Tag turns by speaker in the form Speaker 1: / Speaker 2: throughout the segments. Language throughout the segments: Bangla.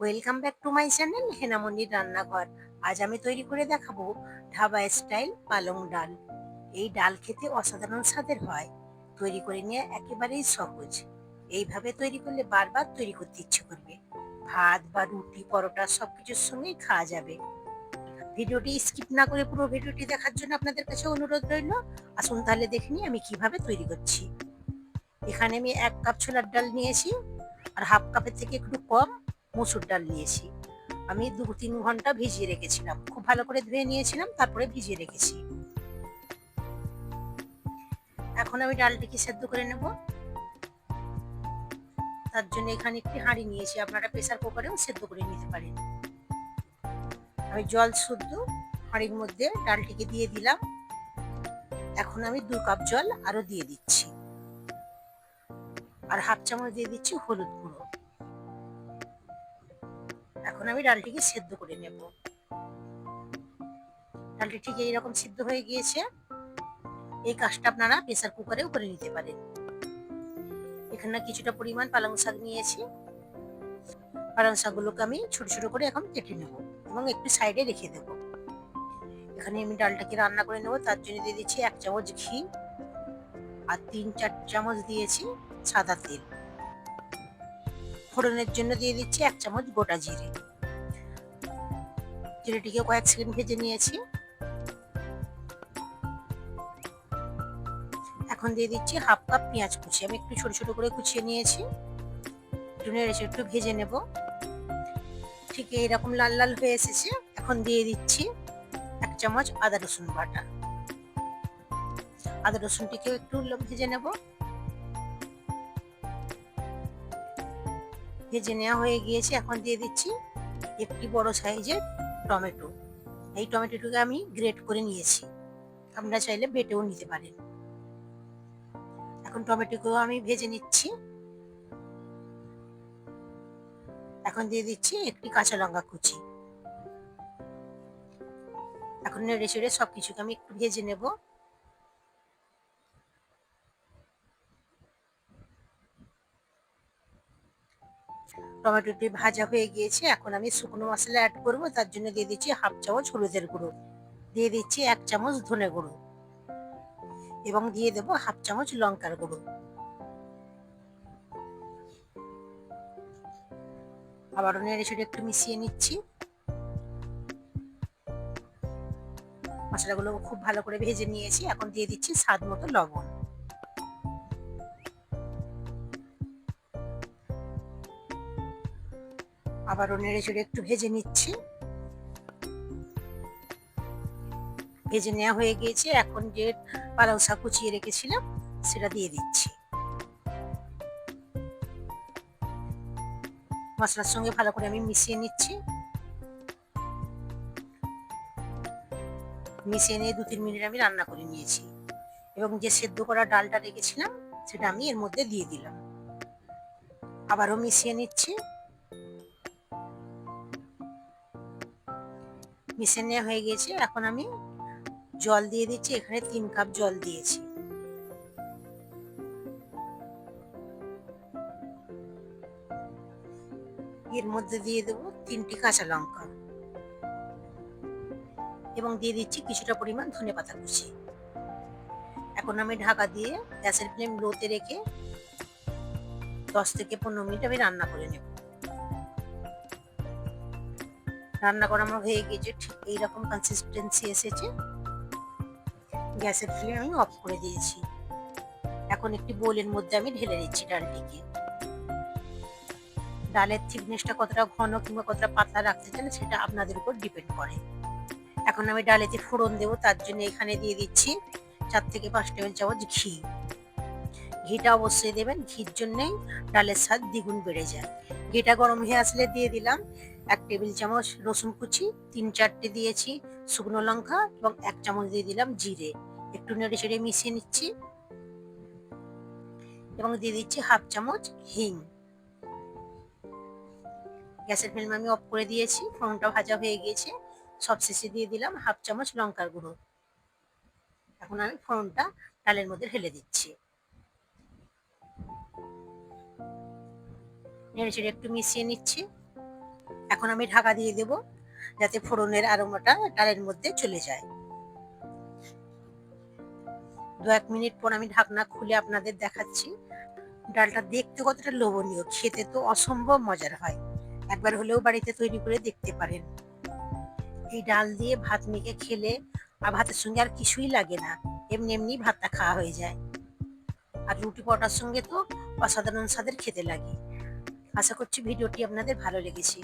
Speaker 1: Welcome back to my channel হেনামন্দির রান্নাঘর আজ আমি তৈরি করে দেখাবো ধাবা স্টাইল পালং ডাল। এই ডাল খেতে অসাধারণ স্বাদের হয়। তৈরি করে নিয়ে একেবারেই সহজ। এইভাবে তৈরি করলে বারবার তৈরি করতে ইচ্ছে করবে। ভাত বা রুটি, পরোটা সবকিছুর সঙ্গেই খাওয়া যাবে। ভিডিওটি স্কিপ না করে পুরো ভিডিওটি দেখার জন্য আপনাদের কাছে অনুরোধ রইল, আসুন তাহলে দেখে নিই আমি কীভাবে তৈরি করছি। এখানে আমি এক কাপ ছোলার ডাল নিয়েছি, আর হাফ কাপের থেকে একটু কম মসুর ডাল নিয়েছি। আমি দু তিন ঘণ্টা ভিজিয়ে রেখেছিলাম। খুব ভালো করে ধুয়ে নিয়েছিলাম, তারপরে ভিজিয়ে রেখেছি। এখন আমি ডালটিকে সেদ্ধ করে নেব। তার জন্য এখানে একটি হাঁড়ি নিয়েছি। আপনারা প্রেসার কুকারেও সেদ্ধ করে নিতে পারেন। আমি জল শুদ্ধ হাঁড়ির মধ্যে ডালটিকে দিয়ে দিলাম। এখন আমি দু কাপ জল আরও দিয়ে দিচ্ছি। আর হাফ চামচ দিয়ে দিচ্ছি হলুদ গুঁড়ো। এখন আমি ডালটিকে সেদ্ধ করে নেব। ডালটি ঠিক এইরকম সিদ্ধ হয়ে গিয়েছে। এই কাজটা আপনারা প্রেসার কুকারেও করে নিতে পারেন। এখানে কিছুটা পরিমাণ পালং শাক নিয়েছি। পালং শাকগুলোকে আমি ছোট ছোট করে এখন কেটে নেব এবং একটু সাইডে রেখে দেব। এখানে আমি ডালটাকে রান্না করে নেব। তার জন্য দিয়ে দিচ্ছি এক চামচ ঘি আর তিন চার চামচ দিয়েছি সাদা তেল। ফোড়নের জন্য দিয়ে দিচ্ছি এক চামচ গোটা জিরে। জিরেটিকে কয়েক সেকেন্ড ভেজে নিয়েছি। এখন দিয়ে দিচ্ছি হাফ কাপ পেঁয়াজ কুচি। আমি একটু ছোট ছোট করে কুচিয়ে নিয়েছি। নেড়েছে একটু ভেজে নেব। ঠিক এইরকম লাল লাল হয়ে এসেছে। এখন দিয়ে দিচ্ছি এক চামচ আদা রসুন বাটা। আদা রসুনটিকে একটু ভেজে নেব। ভেজে নেওয়া হয়ে গিয়েছে, এখন দিয়ে দিচ্ছি একটি বড় সাইজের টমেটো। এই টমেটোটাকে আমি গ্রেট করে নিয়েছি। আপনারা চাইলে বেটেও নিতে পারেন। এখন টমেটোকেও আমি ভেজে নিচ্ছি। এখন দিয়ে দিচ্ছি একটি কাঁচা লঙ্কা কুচি। এখন নেড়ে চেড়ে সবকিছুকে আমি একটু ভেজে নেব। টমেটোটি ভাজা হয়ে গিয়েছে, এখন আমি শুকনো মশলা অ্যাড করব, তার জন্য দিয়ে দিচ্ছি হাফ চামচ হলুদের গুঁড়ো। দিয়ে দিচ্ছি এক চামচ ধনে গুঁড়ো এবং দিয়ে দেবো হাফ চামচ লঙ্কার গুঁড়ো। আবারও নেড়ে ছেড়ে একটু মিশিয়ে নিচ্ছি। মশলাগুলো খুব ভালো করে ভেজে নিয়েছি, এখন দিয়ে দিচ্ছি স্বাদ মতো লবণ। আবারও নেড়ে চেড়ে একটু ভেজে নিচ্ছি। ভেজে নেওয়া হয়ে গিয়েছে, এখন যে পালাউ শাক কুচিয়ে রেখেছিলাম, সেটা দিয়ে দিচ্ছি। মশলার সঙ্গে ভালো করে আমি মিশিয়ে নিচ্ছি। মিশিয়ে নিয়ে দু তিন মিনিট আমি রান্না করে নিয়েছি। এবং যে সেদ্ধ করা ডালটা রেখেছিলাম, সেটা আমি এর মধ্যে দিয়ে দিলাম। আবারও মিশিয়ে নিচ্ছি। মিশে নেওয়া হয়ে গেছে এখন আমি জল দিয়ে দিচ্ছি, এখানে তিন কাপ জল দিয়েছি। এর মধ্যে দিয়ে দেব তিনটি কাঁচা লঙ্কা এবং দিয়ে দিচ্ছি কিছুটা পরিমাণ ধনে পাতা কুচি। এখন আমি ঢাকা দিয়ে গ্যাসের ফ্লেম লোতে রেখে দশ থেকে পনেরো মিনিট আমি রান্না করে নেব। রান্না করা আমার হয়ে গেছে, ঠিক এইরকম কনসিস্টেন্সি এসেছে। গ্যাসের ফ্লেম আমি অফ করে দিয়েছি। এখন একটি বোলের মধ্যে আমি ঢেলে দিচ্ছি ডালটিকে। ডালের থিকনেসটা কতটা ঘন কিংবা কতটা পাতলা রাখতে চান, সেটা আপনাদের উপর ডিপেন্ড করে। এখন আমি ডালেতে ফোড়ন দেবো, তার জন্য এখানে দিয়ে দিচ্ছি চার থেকে পাঁচ টেবিল চামচ ঘি। ঘিটা অবশ্যই দেবেন, ঘির জন্যেই ডালের স্বাদ দ্বিগুণ বেড়ে যায়। ঘিটা গরম হয়ে আসলে দিয়ে দিলাম। এক টেবিল চামচ রসুন কুচি, তিন চারটে দিয়েছি শুকনো লঙ্কা এবং এক চামচ দিয়ে দিলাম জিরে। একটু নেড়ে চেড়ে মিশিয়ে নিচ্ছি। এবং দিয়ে দিচ্ছি হাফ চামচ হিং। গ্যাসের ফ্লেম আমি অফ করে দিয়েছি ফোনটা ভাজা হয়ে গিয়েছে। সব শেষে দিয়ে দিলাম হাফ চামচ লঙ্কার গুঁড়ো। এখন আমি ফোড়নটা ডালের মধ্যে ঢেলে দিচ্ছি। নেড়ে চেড়ে একটু মিশিয়ে নিচ্ছি। এখন আমি ঢাকা দিয়ে দেব যাতে ফোড়নের আরোমাটা ডালের মধ্যে চলে যায়। দু এক মিনিট পর আমি ঢাকনা খুলে আপনাদের দেখাচ্ছি। ডালটা দেখতে কতটা লোভনীয়, খেতে তো অসম্ভব মজার হয়। একবার হলেও বাড়িতে তৈরি করে দেখতে পারেন। এই ডাল দিয়ে ভাত মেখে খেলে আর ভাতের সঙ্গে আর কিছুই লাগে না, এমনি এমনি ভাতটা খাওয়া হয়ে যায়। আর রুটি পরোটার সঙ্গে তো অসাধারণ স্বাদের খেতে লাগে। আশা করছি ভিডিওটি আপনাদের ভালো লেগেছে।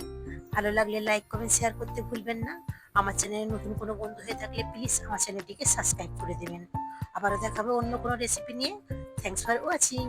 Speaker 1: ভালো লাগলে লাইক কমেন্ট শেয়ার করতে ভুলবেন না। আমার চ্যানেলে নতুন কোনো বন্ধু হয়ে থাকলে প্লিজ আমার চ্যানেলটিকে সাবস্ক্রাইব করে দেবেন। আবারও দেখাবো অন্য কোনো রেসিপি নিয়ে। Thanks for watching